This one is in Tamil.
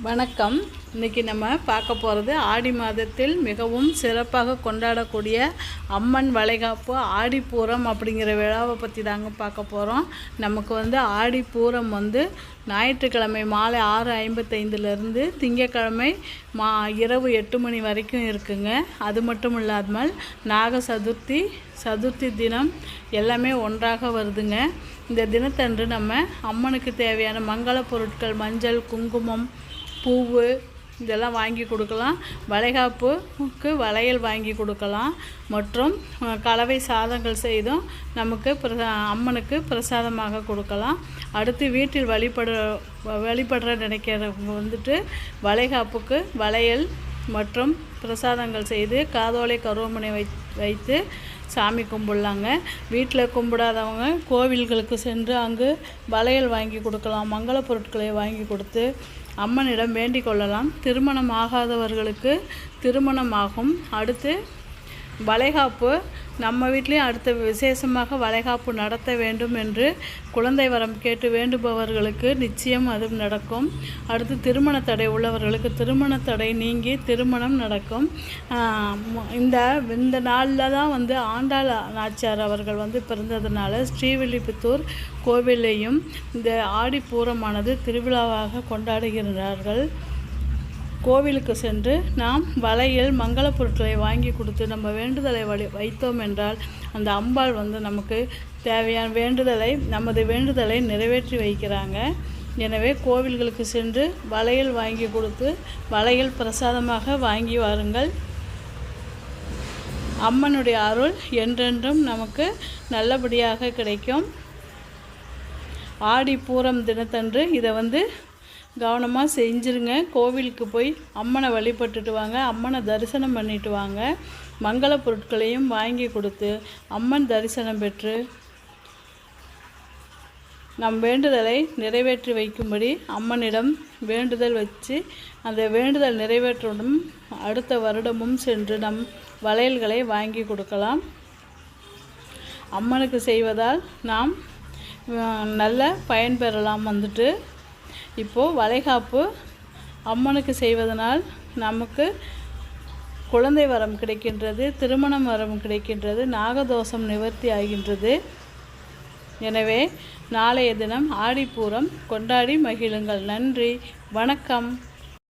வணக்கம். இன்றைக்கி நம்ம பார்க்க போகிறது ஆடி மாதத்தில் மிகவும் சிறப்பாக கொண்டாடக்கூடிய அம்மன் வளைகாப்பு ஆடிப்பூரம் அப்படிங்கிற விழாவை பற்றி தாங்க பார்க்க போகிறோம் நமக்கு வந்து ஆடிப்பூரம் வந்து ஞாயிற்றுக்கிழமை மாலை ஆறு ஐம்பத்தைந்துலேருந்து திங்கக்கிழமை மா இரவு எட்டு மணி வரைக்கும் இருக்குங்க. அது மட்டும் இல்லாமல் நாக சதுர்த்தி சதுர்த்தி தினம் எல்லாமே ஒன்றாக வருதுங்க. இந்த தினத்தன்று நம்ம அம்மனுக்கு தேவையான மங்கள பொருட்கள் மஞ்சள் குங்குமம் பூவு இதெல்லாம் வாங்கி கொடுக்கலாம். வளைகாப்புக்கு வளையல் வாங்கி கொடுக்கலாம். மற்றும் கலவை சாதங்கள் செய்தும் நமக்கு பிரசா அம்மனுக்கு பிரசாதமாக கொடுக்கலாம். அடுத்து வீட்டில் வழிபட வழிபடுற நினைக்கிறவங்க வந்துட்டு வளைகாப்புக்கு வளையல் மற்றும் பிரசாதங்கள் செய்து காதோலை கருவமனை வை வைத்து சாமி கும்பிடலாங்க. வீட்டில் கும்பிடாதவங்க கோவில்களுக்கு சென்று அங்கு வளையல் வாங்கி கொடுக்கலாம் மங்கள பொருட்களை வாங்கி கொடுத்து அம்மனிடம் வேண்டிக் கொள்ளலாம். திருமணம் ஆகாதவர்களுக்கு திருமணமாகும். அடுத்து வளைகாப்பு நம்ம வீட்லேயும் அடுத்த விசேஷமாக வளைகாப்பு நடத்த வேண்டும் என்று குழந்தை வரம் கேட்டு வேண்டுபவர்களுக்கு நிச்சயம் அது நடக்கும். அடுத்து திருமண தடை உள்ளவர்களுக்கு திருமண தடை நீங்கி திருமணம் நடக்கும். இந்த இந்த நாளில் தான் வந்து ஆண்டாள் நாச்சியார் அவர்கள் வந்து பிறந்ததுனால ஸ்ரீவில்லிபுத்தூர் கோவிலையும் இந்த ஆடிப்பூரமானது திருவிழாவாக கொண்டாடுகிறார்கள். கோவிலுக்கு சென்று நாம் வலையில் மங்கள பொருட்களை வாங்கி கொடுத்து நம்ம வேண்டுதலை வழி வைத்தோம் என்றால் அந்த அம்பாள் வந்து நமக்கு தேவையான வேண்டுதலை நமது வேண்டுதலை நிறைவேற்றி வைக்கிறாங்க. எனவே கோவில்களுக்கு சென்று வளையல் வாங்கி கொடுத்து வளையல் பிரசாதமாக வாங்கி வாருங்கள். அம்மனுடைய அருள் என்றென்றும் நமக்கு நல்லபடியாக கிடைக்கும். ஆடி பூரம் தினத்தன்று இதை வந்து கவனமாக செஞ்சுருங்க. கோவிலுக்கு போய் அம்மனை வழிபட்டுட்டு வாங்க. அம்மனை தரிசனம் பண்ணிட்டு வாங்க. மங்கள பொருட்களையும் வாங்கி கொடுத்து அம்மன் தரிசனம் பெற்று நம் வேண்டுதலை நிறைவேற்றி வைக்கும்படி அம்மனிடம் வேண்டுதல் வச்சு அந்த வேண்டுதல் நிறைவேற்றணும். அடுத்த வருடமும் சென்று நம் வளையல்களை வாங்கி கொடுக்கலாம். அம்மனுக்கு செய்வதால் நாம் நல்ல பயன் பெறலாம் வந்துட்டு. இப்போது வளைகாப்பு அம்மனுக்கு செய்வதனால் நமக்கு குழந்தை வரம் கிடைக்கின்றது திருமணம் வரம் கிடைக்கின்றது நாகதோஷம் நிவர்த்தி ஆகின்றது. எனவே நாளைய தினம் ஆடிப்பூரம் கொண்டாடி மகிழுங்கள். நன்றி. வணக்கம்.